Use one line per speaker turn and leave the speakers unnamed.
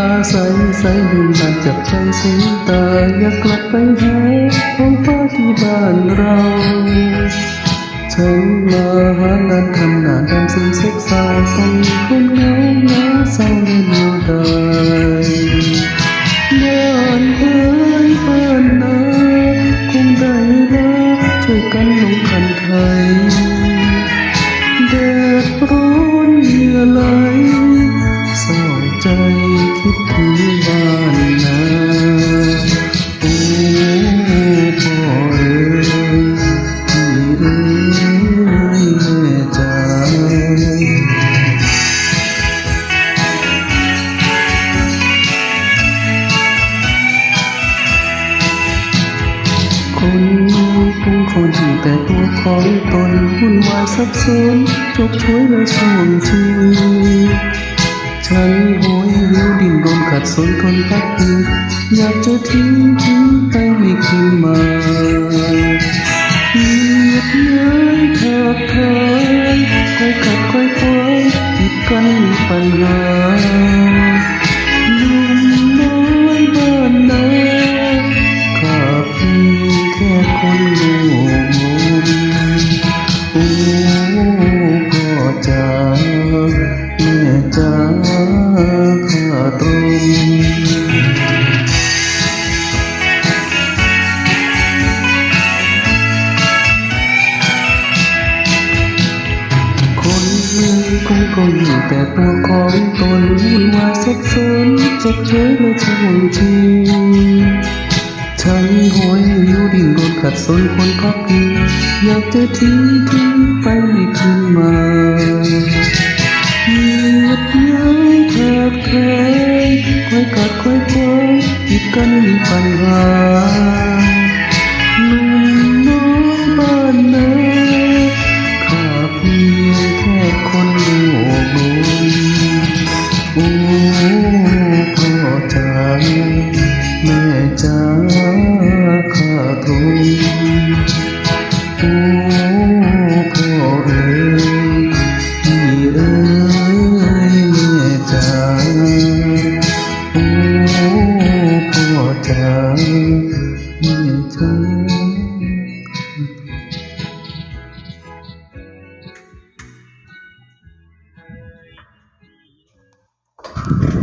าใสใสดูดันจับใจสีตาอยากกลับไปหาท้องฟ้าที่บ้านเราฉันมาหางานทำงานดำซึ่งเซ็กสาวต้องมีคนเหงาเหงาเศร้าและเดียวดา คนผู้คนแต่ตัวของตนวุ่นวายสับสนจบช่วยและช่วงชีวิตฉันโหยหิวดิ้นรนขัดสนทนพักดีอยากจะทิ้งทิ้งไปไม่คืนมาเหยียดเย้อยขัดคอยคอย คนโง่งมโอ้พ่อจ๋าแม่จ๋าข้าตรงคนเมืองคงก็อยู่แต่ตัวของตนวุ่นวายสับสนจบเฉยและช่วงชี ฉันหวยหิวดิ้นรนขัดสนคนพักดีอยากจะทิ้งทิ้งไปไม่คืนมาเหยียดเย้ยแทบแค้นคอยกัดคอยคอยติดกันมีปัญหาหนุ่มน้อยบ้านนาข้าเพียงแค่คนโง่งมโอ้พ่อจ๋าแม่จ๋า Thank
you.